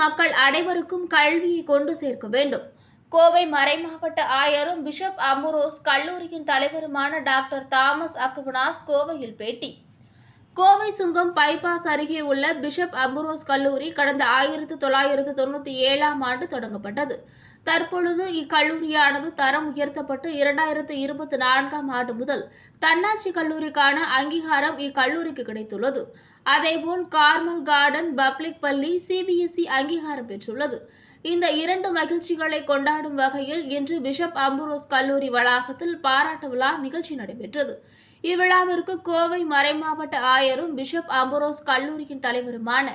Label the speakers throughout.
Speaker 1: மக்கள் அனைவருக்கும் கல்வியை கொண்டு சேர்க்க வேண்டும். கோவை மறைமாவட்ட ஆயரும் பிஷப் அமுரோஸ் கல்லூரியின் தலைவருமான டாக்டர் தாமஸ் அக்குபனாஸ் கோவையில் பேட்டி. கோவை சுங்கம் பைபாஸ் அருகே உள்ள பிஷப் அம்புரோஸ் கல்லூரி கடந்த ஆயிரத்து தொள்ளாயிரத்து தொண்ணூற்றி ஏழாம் ஆண்டு தொடங்கப்பட்டது. தற்பொழுது இக்கல்லூரியானது தரம் உயர்த்தப்பட்டு இரண்டாயிரத்து இருபத்தி நான்காம் ஆண்டு முதல் தன்னாட்சி கல்லூரிக்கான அங்கீகாரம் இக்கல்லூரிக்கு கிடைத்துள்ளது. அதேபோல் கார்மல் கார்டன் பப்ளிக் பள்ளி சிபிஎஸ்இ அங்கீகாரம் பெற்றுள்ளது. இந்த இரண்டு மகிழ்ச்சிகளை கொண்டாடும் வகையில் இன்று பிஷப் அம்புரோஸ் கல்லூரி வளாகத்தில் பாராட்டு விழா நிகழ்ச்சி நடைபெற்றது. இவ்விழாவிற்கு கோவை மறைமாவட்ட ஆயரும் பிஷப் அம்புரோஸ் கல்லூரியின் தலைவருமான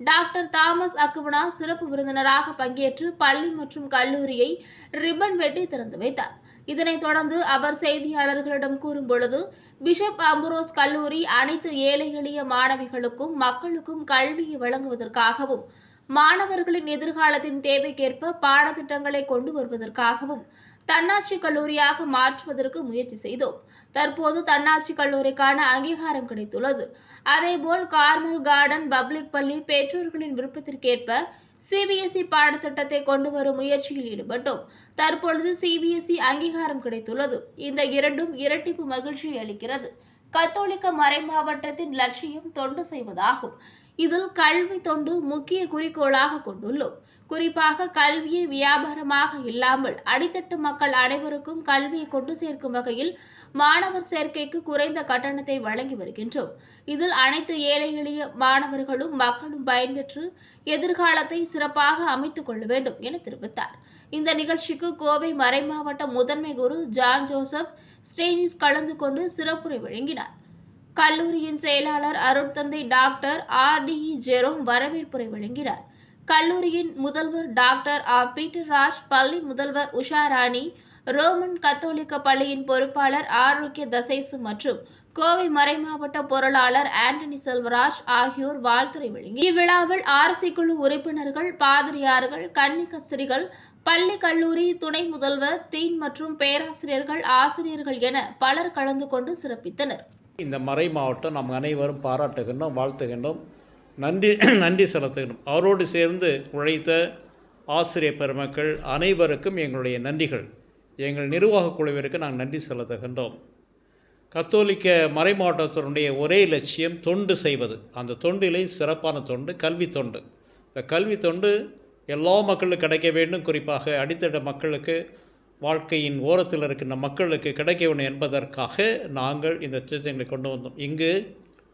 Speaker 1: டாக்டர் தாமஸ் அக்குவனா சிறப்பு விருந்தினராக பங்கேற்று பள்ளி மற்றும் கல்லூரியை ரிப்பன் வெட்டி திறந்து வைத்தார். இதனைத் தொடர்ந்து அவர் செய்தியாளர்களிடம் கூறும் பொழுது பிஷப் அம்புரோஸ் கல்லூரி அனைத்து ஏழை எளிய மாணவிகளுக்கும் மக்களுக்கும் கல்வியை வழங்குவதற்காகவும் மாணவர்களின் எதிர்காலத்தின் தேவைக்கேற்ப பாடத்திட்டங்களை கொண்டு வருவதற்காகவும் தன்னாட்சி கல்லூரியாக மாற்றுவதற்கு முயற்சி செய்தோம். தற்போது தன்னாட்சி கல்லூரிக்கான அங்கீகாரம் கிடைத்துள்ளது. அதேபோல் கார்மல் கார்டன் பப்ளிக் பள்ளி பெற்றோர்களின் விருப்பத்திற்கேற்ப சிபிஎஸ்இ பாடத்திட்டத்தை கொண்டு வரும் முயற்சியில் ஈடுபட்டோம். தற்பொழுது சிபிஎஸ்இ அங்கீகாரம் கிடைத்துள்ளது. இந்த இரண்டும் இரட்டிப்பு மகிழ்ச்சி அளிக்கிறது. கத்தோலிக்க மறைமாவட்டத்தின் லட்சியம் தொண்டு செய்வதாகும். இதில் கல்வி தொண்டு முக்கிய குறிக்கோளாக கொண்டுள்ளோம். குறிப்பாக கல்வியை வியாபாரமாக இல்லாமல் அடித்தட்டு மக்கள் அனைவருக்கும் கல்வியை கொண்டு சேர்க்கும் வகையில் மாணவர் சேர்க்கைக்கு குறைந்த கட்டணத்தை வழங்கி வருகின்றோம். இதில் அனைத்து ஏழை எளிய மாணவர்களும் மக்களும் பயன்பெற்று எதிர்காலத்தை சிறப்பாக அமைத்துக் கொள்ள வேண்டும் என தெரிவித்தார். இந்த நிகழ்ச்சிக்கு கோவை மறைமாவட்ட முதன்மை குரு ஜான் ஜோசப் ஸ்டேனிஸ் கலந்து கொண்டு சிறப்புரை வழங்கினார். கல்லூரியின் செயலாளர் அருட்தந்தை டாக்டர் ஆர் டி ஜெரோம் வரவேற்புரை வழங்கினார். கல்லூரியின் முதல்வர் டாக்டர் ஆர் பீட்டர் ராஜ் பள்ளி முதல்வர் உஷா ராணி ரோமன் கத்தோலிக்க பள்ளியின் பொறுப்பாளர் ஆரோக்கிய தசைசு மற்றும் கோவை மறைமாவட்ட பொருளாளர் ஆண்டனி செல்வராஜ் ஆகியோர் வாழ்த்துரை வழங்கி இவ்விழாவில் ஆர்சி குழு உறுப்பினர்கள் பாதிரியார்கள் கன்னிகஸ்திரிகள் பள்ளி கல்லூரி துணை முதல்வர் டீன் மற்றும் பேராசிரியர்கள் ஆசிரியர்கள் என பலர் கலந்து கொண்டு சிறப்பித்தனர்.
Speaker 2: இந்த மறை மாவட்டம் நாம் அனைவரும் பாராட்டுகின்றோம் வாழ்த்துகின்றோம். நன்றி நன்றி செலுத்துகின்றோம் அவரோடு சேர்ந்து உழைத்த ஆசிரியர் பெருமக்கள் அனைவருக்கும் எங்களுடைய நன்றிகள். எங்கள் நிர்வாகக் குழுவிற்கு நாங்கள் நன்றி செலுத்துகின்றோம். கத்தோலிக்க மறை மாவட்டத்தினுடைய ஒரே லட்சியம் தொண்டு செய்வது. அந்த தொண்டிலே சிறப்பான தொண்டு கல்வி தொண்டு. இந்த கல்வி தொண்டு எல்லா மக்களுக்கும் கிடைக்க வேண்டும். குறிப்பாக அடித்தட்ட மக்களுக்கு வாழ்க்கையின் ஓரத்தில் இருக்கின்ற மக்களுக்கு கிடைக்க வேண்டும் என்பதற்காக நாங்கள் இந்த திட்டங்களை கொண்டு வந்தோம். இங்கு